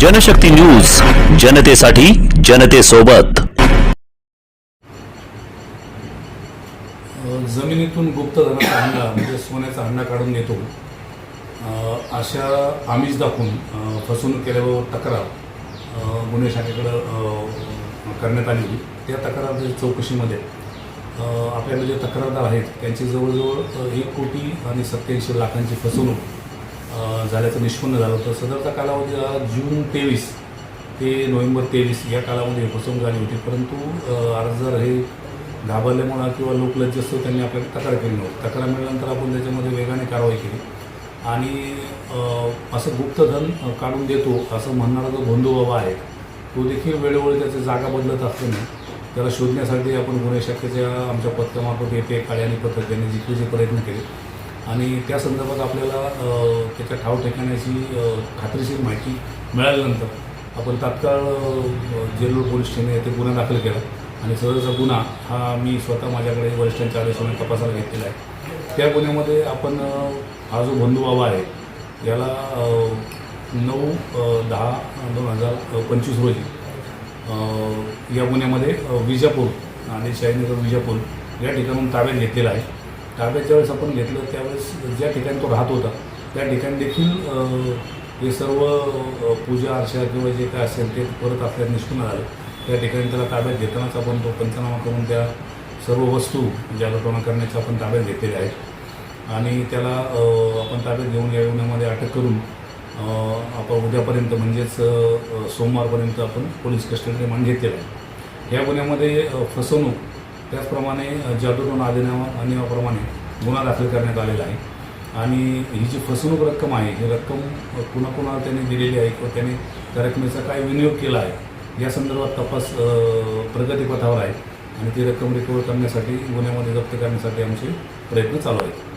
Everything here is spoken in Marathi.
जनशक्ती न्यूज जनतेसाठी जनतेसोबत. जमिनीतून गुप्त धनाचा हंडा म्हणजे सोन्याचा हंडा काढून नेतो. अशा आमिष दाखवून फसवणूक केल्याबाबत तक्रार गुन्हे शाखेकडं करण्यात आली होती. त्या तक्रार चौकशीमध्ये आपल्याला जे तक्रारदार आहेत त्यांची जवळजवळ एक कोटी आणि सत्याऐंशी लाखांची फसवणूक झाल्याचं निष्पन्न झालं होतं. सदरचा कालावधी हा जून तेवीस ते नोव्हेंबर तेवीस या कालावधी फसवणूक झाली होती. परंतु अर्ज अर्जदार हे घाबरल्यामुळं किंवा लोकलज्जस्त असतो त्यांनी आपल्याला तक्रार केली नव्हती. तक्रार मिळाल्यानंतर आपण त्याच्यामध्ये वेगाने कारवाई केली. आणि असं गुप्तधन काढून देतो असं म्हणणारा जो बंधू बाबा आहे तो देखील वेळोवेळी त्याची जागा बदलत असल्याने त्याला शोधण्यासाठी आपण गुन्हे शाखेच्या आमच्या पथकामार्फत येते काळे आणि पथक यांनी जिकरीचे प्रयत्न केले. आणि त्या संदर्भात आपल्याला त्याच्या ठाव ठिकाण्याची खात्रीशीर माहिती मिळाल्यानंतर आपण तात्काळ जेलूर पोलीस ठाणे येथे गुन्हा दाखल केला. आणि सदरचा गुन्हा हा मी स्वतः माझ्याकडे वरिष्ठांच्या आदेशाने तपासायला घेतलेला आहे. त्या गुन्ह्यामध्ये आपण हा जो बंधू बाबा आहे याला नऊ दहा दोन हजार पंचवीस रोजी या गुन्ह्यामध्ये विजापूर आणि शाहीनगर विजापूर या ठिकाणून ताब्यात घेतलेला आहे. ताब्यात ज्यावेळेस आपण घेतलं त्यावेळेस ज्या ठिकाणी तो राहत होता त्या ठिकाणी देखील हे सर्व पूजा अर्चा किंवा जे काय असेल ते परत आपल्याला निष्ठून आलं त्या ठिकाणी त्याला ताब्यात घेतानाच आपण तो पंचनामा करून त्या सर्व वस्तू म्हणजे ज्या लटवणा करण्याच्या आपण ताब्यात घेतलेल्या आहेत. आणि त्याला आपण ताब्यात घेऊन या गुन्ह्यामध्ये अटक करून आपण उद्यापर्यंत म्हणजेच सोमवारपर्यंत आपण पोलीस कस्टडीमध्ये रिमांड घेतलेला आहे. या गुन्ह्यामध्ये फसवणूक त्याचप्रमाणे जादूटोन अधिनियमा अधिनियम नियमाप्रमाणे गुन्हा दाखल करण्यात आलेला आहे. आणि ही जी फसवणूक रक्कम आहे ही रक्कम कुणाकुणाला त्यांनी दिलेली आहे किंवा त्यांनी त्या रकमेचा काय विनियोग केला आहे या संदर्भात तपास प्रगतीपथावर आहे. आणि ती रक्कम रिकवर करण्यासाठी गुन्ह्यामध्ये जप्त करण्यासाठी आमचे प्रयत्न चालू आहेत.